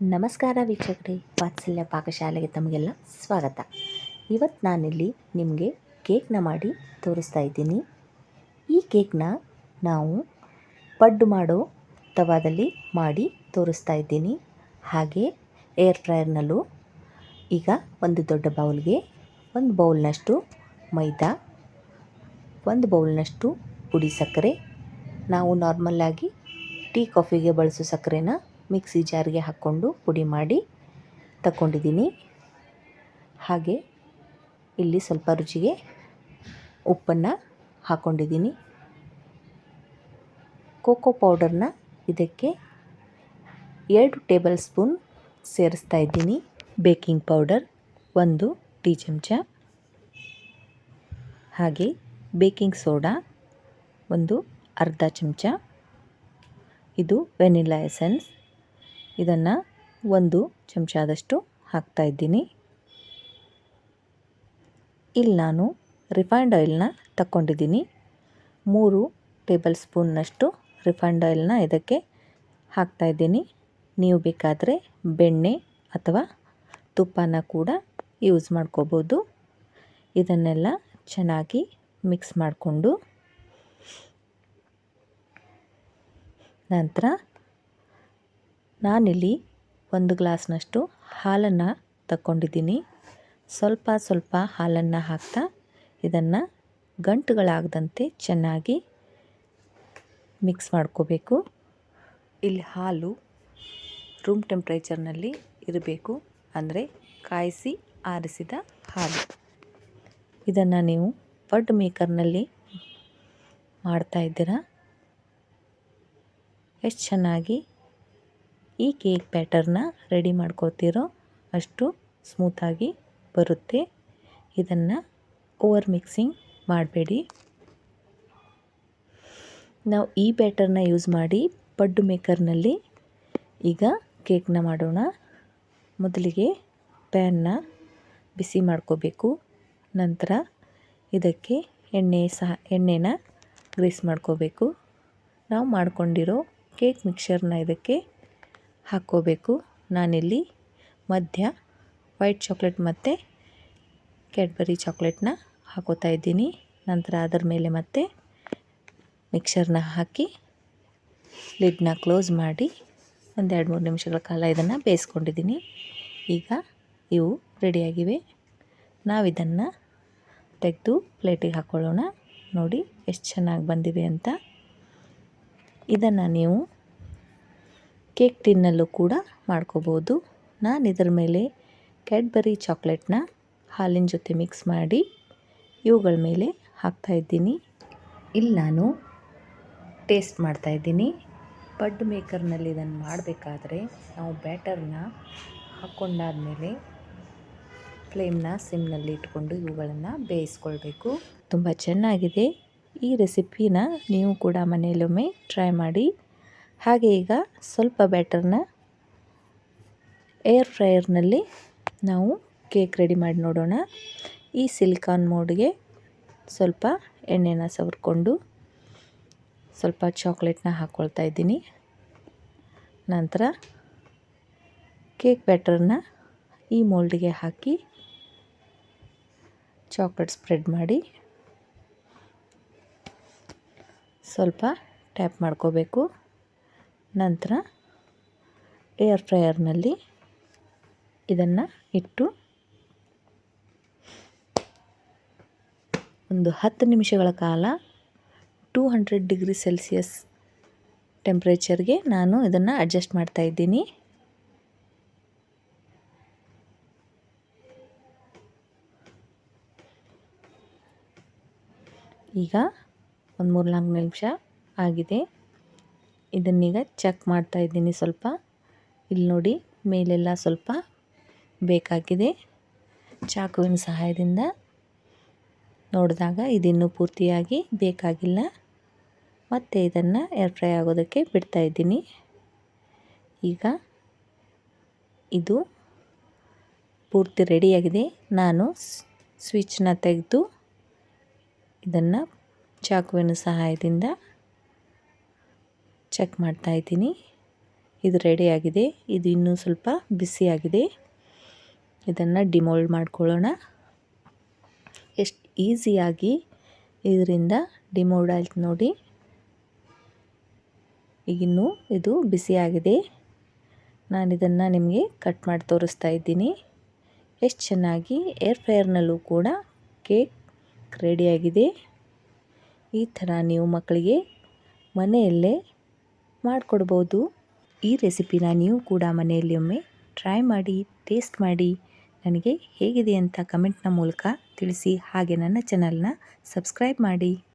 ನಮಸ್ಕಾರ ವೀಕ್ಷಕರೇ, ವಾತ್ಸಲ್ಯ ಪಾಕಶಾಲೆಗೆ ತಮಗೆಲ್ಲ ಸ್ವಾಗತ. ಇವತ್ತು ನಾನಿಲ್ಲಿ ನಿಮಗೆ ಕೇಕ್ನ ಮಾಡಿ ತೋರಿಸ್ತಾ ಇದ್ದೀನಿ. ಈ ಕೇಕ್ನ ನಾವು ಪಡ್ಡು ಮಾಡೋ ತವಾದಲ್ಲಿ ಮಾಡಿ ತೋರಿಸ್ತಾ ಇದ್ದೀನಿ. ಹಾಗೆ ಏರ್ ಫ್ರೈಯರ್ನಲ್ಲೂ ಈಗ ಒಂದು ದೊಡ್ಡ ಬೌಲ್ಗೆ ಒಂದು ಬೌಲ್ನಷ್ಟು ಮೈದಾ, ಒಂದು ಬೌಲ್ನಷ್ಟು ಪುಡಿ ಸಕ್ಕರೆ, ನಾವು ನಾರ್ಮಲ್ಲಾಗಿ ಟೀ ಕಾಫಿಗೆ ಬಳಸೋ ಸಕ್ಕರೆನ ಮಿಕ್ಸಿ ಜಾರಿಗೆ ಹಾಕ್ಕೊಂಡು ಪುಡಿ ಮಾಡಿ ತಗೊಂಡಿದ್ದೀನಿ ಹಾಗೆ ಇಲ್ಲಿ ಸ್ವಲ್ಪ ರುಚಿಗೆ ಉಪ್ಪನ್ನು ಹಾಕ್ಕೊಂಡಿದ್ದೀನಿ ಕೋಕೋ ಪೌಡರ್ನ ಇದಕ್ಕೆ ಎರಡು ಟೇಬಲ್ ಸ್ಪೂನ್ ಸೇರಿಸ್ತಾ ಇದ್ದೀನಿ. ಬೇಕಿಂಗ್ ಪೌಡರ್ ಒಂದು ಟೀ ಚಮಚ. ಹಾಗೆ ಬೇಕಿಂಗ್ ಸೋಡಾ ಒಂದು ಅರ್ಧ ಚಮಚ. ಇದು ವೆನಿಲಾ ಎಸೆನ್ಸ್. ಇದನ್ನು ಒಂದು ಚಮಚದಷ್ಟು ಹಾಕ್ತಾ ಇದ್ದೀನಿ. ಇಲ್ಲಿ ನಾನು ರಿಫೈಂಡ್ ಆಯಿಲ್ನ ತಕ್ಕೊಂಡಿದ್ದೀನಿ. ಮೂರು ಟೇಬಲ್ ಸ್ಪೂನ್ನಷ್ಟು ರಿಫೈಂಡ್ ಆಯಿಲ್ನ ಇದಕ್ಕೆ ಹಾಕ್ತಾ ಇದ್ದೀನಿ. ನೀವು ಬೇಕಾದರೆ ಬೆಣ್ಣೆ ಅಥವಾ ತುಪ್ಪನ ಕೂಡ ಯೂಸ್ ಮಾಡ್ಕೋಬೋದು. ಇದನ್ನೆಲ್ಲ ಚೆನ್ನಾಗಿ ಮಿಕ್ಸ್ ಮಾಡಿಕೊಂಡು ನಂತರ ನಾನಿಲ್ಲಿ ಒಂದು ಗ್ಲಾಸ್ನಷ್ಟು ಹಾಲನ್ನು ತಕ್ಕೊಂಡಿದ್ದೀನಿ. ಸ್ವಲ್ಪ ಸ್ವಲ್ಪ ಹಾಲನ್ನು ಹಾಕ್ತಾ ಇದನ್ನು ಗಂಟುಗಳಾಗದಂತೆ ಚೆನ್ನಾಗಿ ಮಿಕ್ಸ್ ಮಾಡ್ಕೋಬೇಕು. ಇಲ್ಲಿ ಹಾಲು ರೂಮ್ ಟೆಂಪ್ರೇಚರ್ನಲ್ಲಿ ಇರಬೇಕು. ಅಂದರೆ ಕಾಯಿಸಿ ಆರಿಸಿದ ಹಾಲು. ಇದನ್ನು ನೀವು ಪಡ್ ಮೇಕರ್ನಲ್ಲಿ ಮಾಡ್ತಾ ಇದ್ದೀರಾ? ಎಷ್ಟು ಚೆನ್ನಾಗಿ ಈ ಕೇಕ್ ಬ್ಯಾಟರ್ನ ರೆಡಿ ಮಾಡ್ಕೋತಿರೋ ಅಷ್ಟು ಸ್ಮೂತಾಗಿ ಬರುತ್ತೆ. ಇದನ್ನು ಓವರ್ ಮಿಕ್ಸಿಂಗ್ ಮಾಡಬೇಡಿ. ನಾವು ಈ ಬ್ಯಾಟರ್ನ ಯೂಸ್ ಮಾಡಿ ಪಡ್ಡು ಮೇಕರ್ನಲ್ಲಿ ಈಗ ಕೇಕ್ನ ಮಾಡೋಣ. ಮೊದಲಿಗೆ ಪ್ಯಾನ್ನ ಬಿಸಿ ಮಾಡ್ಕೋಬೇಕು. ನಂತರ ಇದಕ್ಕೆ ಎಣ್ಣೆ ಸಹ, ಎಣ್ಣೆನ ಗ್ರೀಸ್ ಮಾಡ್ಕೋಬೇಕು. ನಾವು ಮಾಡ್ಕೊಂಡಿರೋ ಕೇಕ್ ಮಿಕ್ಸರ್ನ ಇದಕ್ಕೆ ಹಾಕ್ಕೋಬೇಕು. ನಾನಿಲ್ಲಿ ಮಧ್ಯ ವೈಟ್ ಚಾಕ್ಲೇಟ್ ಮತ್ತು ಕ್ಯಾಡ್ಬರಿ ಚಾಕ್ಲೇಟ್ನ ಹಾಕೋತಾ ಇದ್ದೀನಿ. ನಂತರ ಅದರ ಮೇಲೆ ಮತ್ತೆ ಮಿಕ್ಸರ್ನ ಹಾಕಿ ಲಿಡ್ನ ಕ್ಲೋಸ್ ಮಾಡಿ ಒಂದು ಎರಡು ಮೂರು ನಿಮಿಷಗಳ ಕಾಲ ಇದನ್ನು ಬೇಯಿಸ್ಕೊಂಡಿದ್ದೀನಿ. ಈಗ ಇವು ರೆಡಿಯಾಗಿವೆ. ನಾವಿದನ್ನು ತೆಗೆದು ಪ್ಲೇಟಿಗೆ ಹಾಕ್ಕೊಳ್ಳೋಣ ನೋಡಿ, ಎಷ್ಟು ಚೆನ್ನಾಗಿ ಬಂದಿವೆ ಅಂತ. ಇದನ್ನು ನೀವು ಕೇಕ್ ಟಿನ್ನಲ್ಲೂ ಕೂಡ ಮಾಡ್ಕೋಬೋದು. ನಾನು ಇದರ ಮೇಲೆ ಕ್ಯಾಡ್ಬರಿ ಚಾಕ್ಲೇಟ್ನ ಹಾಲಿನ ಜೊತೆ ಮಿಕ್ಸ್ ಮಾಡಿ ಇವುಗಳ ಮೇಲೆ ಹಾಕ್ತಾಯಿದ್ದೀನಿ ಇಲ್ಲಿ ನಾನು ಟೇಸ್ಟ್ ಮಾಡ್ತಾಯಿದ್ದೀನಿ ಬಡ್ ಮೇಕರ್ನಲ್ಲಿ ಇದನ್ನು ಮಾಡಬೇಕಾದ್ರೆ ನಾವು ಬ್ಯಾಟರ್ನ ಹಾಕ್ಕೊಂಡಾದಮೇಲೆ ಫ್ಲೇಮ್ನ ಸಿಮ್ನಲ್ಲಿ ಇಟ್ಕೊಂಡು ಇವುಗಳನ್ನು ಬೇಯಿಸ್ಕೊಳ್ಬೇಕು. ತುಂಬ ಚೆನ್ನಾಗಿದೆ. ಈ ರೆಸಿಪಿನ ನೀವು ಕೂಡ ಮನೆಯಲ್ಲೊಮ್ಮೆ ಟ್ರೈ ಮಾಡಿ. ಹಾಗೆ ಈಗ ಸ್ವಲ್ಪ ಬ್ಯಾಟರ್ನ ಏರ್ ಫ್ರೈಯರ್ನಲ್ಲಿ ನಾವು ಕೇಕ್ ರೆಡಿ ಮಾಡಿ ನೋಡೋಣ. ಈ ಸಿಲಿಕಾನ್ ಮೋಡ್ಗೆ ಸ್ವಲ್ಪ ಎಣ್ಣೆನ ಸವರ್ಕೊಂಡು ಸ್ವಲ್ಪ ಚಾಕ್ಲೇಟ್ನ ಹಾಕ್ಕೊಳ್ತಾ ಇದ್ದೀನಿ. ನಂತರ ಕೇಕ್ ಬ್ಯಾಟರ್ನ ಈ ಮೋಲ್ಡಿಗೆ ಹಾಕಿ ಚಾಕ್ಲೇಟ್ ಸ್ಪ್ರೆಡ್ ಮಾಡಿ ಸ್ವಲ್ಪ ಟ್ಯಾಪ್ ಮಾಡ್ಕೋಬೇಕು. ನಂತರ ಏರ್ ಫ್ರೈಯರ್ನಲ್ಲಿ ಇದನ್ನು ಇಟ್ಟು ಒಂದು ಹತ್ತು ನಿಮಿಷಗಳ ಕಾಲ ಟೂ ಹಂಡ್ರೆಡ್ ಡಿಗ್ರಿ ಸೆಲ್ಸಿಯಸ್ ಟೆಂಪ್ರೇಚರ್ಗೆ ನಾನು ಇದನ್ನು ಅಡ್ಜಸ್ಟ್ ಮಾಡ್ತಾ ಇದ್ದೀನಿ. ಈಗ ಒಂದು ಮೂರು ನಾಲ್ಕು ನಿಮಿಷ ಆಗಿದೆ. ಇದನ್ನೀಗ ಚೆಕ್ ಮಾಡ್ತಾ ಇದ್ದೀನಿ ಸ್ವಲ್ಪ. ಇಲ್ಲಿ ನೋಡಿ, ಮೇಲೆಲ್ಲ ಸ್ವಲ್ಪ ಬೇಕಾಗಿದೆ. ಚಾಕುವಿನ ಸಹಾಯದಿಂದ ನೋಡಿದಾಗ ಇದಿನ್ನೂ ಪೂರ್ತಿಯಾಗಿ ಬೇಕಾಗಿಲ್ಲ. ಮತ್ತು ಇದನ್ನು ಏರ್ ಫ್ರೈ ಆಗೋದಕ್ಕೆ ಬಿಡ್ತಾ ಇದ್ದೀನಿ. ಈಗ ಇದು ಪೂರ್ತಿ ರೆಡಿಯಾಗಿದೆ. ನಾನು ಸ್ವಿಚ್ನ ತೆಗೆದು ಇದನ್ನು ಚಾಕುವಿನ ಸಹಾಯದಿಂದ ಚೆಕ್ ಮಾಡ್ತಾ ಇದ್ದೀನಿ. ಇದು ರೆಡಿಯಾಗಿದೆ ಇದು ಇನ್ನೂ ಸ್ವಲ್ಪ ಬಿಸಿಯಾಗಿದೆ ಇದನ್ನು ಡಿಮೋಲ್ಡ್ ಮಾಡ್ಕೊಳ್ಳೋಣ. ಎಷ್ಟು ಈಸಿಯಾಗಿ ಇದರಿಂದ ಡಿಮೋಲ್ಡ್ ಆಯ್ತು ನೋಡಿ. ಈಗಿನ್ನೂ ಇದು ಬಿಸಿಯಾಗಿದೆ ನಾನು ಇದನ್ನು ನಿಮಗೆ ಕಟ್ ಮಾಡಿ ತೋರಿಸ್ತಾ ಇದ್ದೀನಿ. ಎಷ್ಟು ಚೆನ್ನಾಗಿ ಏರ್ ಫ್ರೈಯರ್ನಲ್ಲೂ ಕೂಡ ಕೇಕ್ ರೆಡಿಯಾಗಿದೆ ಈ ಥರ ನೀವು ಮಕ್ಕಳಿಗೆ ಮನೆಯಲ್ಲೇ ಮಾಡಿಕೊಡ್ಬೋದು. ಈ ರೆಸಿಪಿನ ನೀವು ಕೂಡ ಮನೆಯಲ್ಲಿ ಒಮ್ಮೆ ಟ್ರೈ ಮಾಡಿ ಟೇಸ್ಟ್ ಮಾಡಿ. ನನಗೆ ಹೇಗಿದೆ ಅಂತ ಕಮೆಂಟ್ನ ಮೂಲಕ ತಿಳಿಸಿ. ಹಾಗೆ ನನ್ನ ಚಾನಲ್ನ ಸಬ್ಸ್ಕ್ರೈಬ್ ಮಾಡಿ.